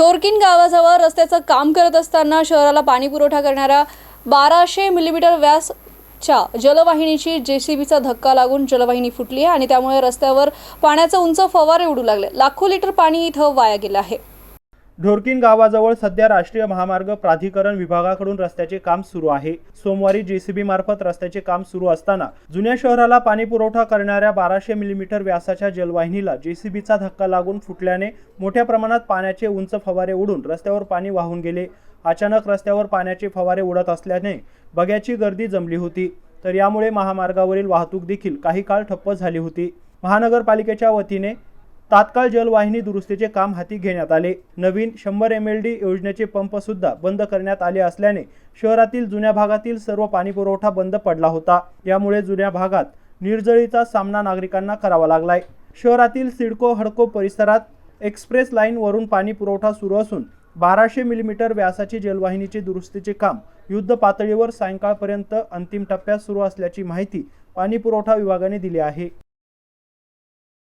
ढोरकिन गावाजवळ रस्त्याचं काम करत असताना शहराला पाणी पुरवठा करणाऱ्या बाराशे मिलीमीटर व्यासच्या जलवाहिनीची जेसीबीचा धक्का लागून जलवाहिनी फुटली आहे आणि त्यामुळे रस्त्यावर पाण्याचे उंच फवारे उडू लागले. लाखो लिटर पाणी इथं वाया गेलं आहे. ढोरकीन गावाजवळ सध्या राष्ट्रीय महामार्ग प्राधिकरण विभागाकडून रस्त्याचे काम सुरू आहे. सोमवारी जेसीबी मार्फत रस्त्याचे काम सुरू असताना जुन्या शहराला पाणी पुरवठा करणाऱ्या बाराशे मिलीमीटर व्यासाच्या जलवाहिनीला जेसीबीचा धक्का लागून फुटल्याने मोठ्या प्रमाणात पाण्याचे उंच फवारे उडून रस्त्यावर पाणी वाहून गेले. अचानक रस्त्यावर पाण्याचे फवारे उडत असल्याने बग्याची गर्दी जमली होती. तर यामुळे महामार्गावरील वाहतूक देखील काही काळ ठप्प झाली होती. महानगरपालिकेच्या वतीने तात्काळ जलवाहिनी दुरुस्तीचे काम हाती घेण्यात आले. नवीन शंभर एम एल डी योजनेचे पंप सुद्धा बंद करण्यात आले असल्याने शहरातील जुन्या भागातील सर्व पाणीपुरवठा बंद पडला होता. यामुळे जुन्या भागात निर्जळीचा सामना नागरिकांना करावा लागलाय. शहरातील सिडको हडको परिसरात एक्सप्रेस लाईन वरून पाणी पुरवठा सुरू असून बाराशे मिलीमीटर व्यासाची जलवाहिनीचे दुरुस्तीचे काम युद्ध पातळीवर सायंकाळपर्यंत अंतिम टप्प्यात सुरू असल्याची माहिती पाणी पुरवठा विभागाने दिली आहे.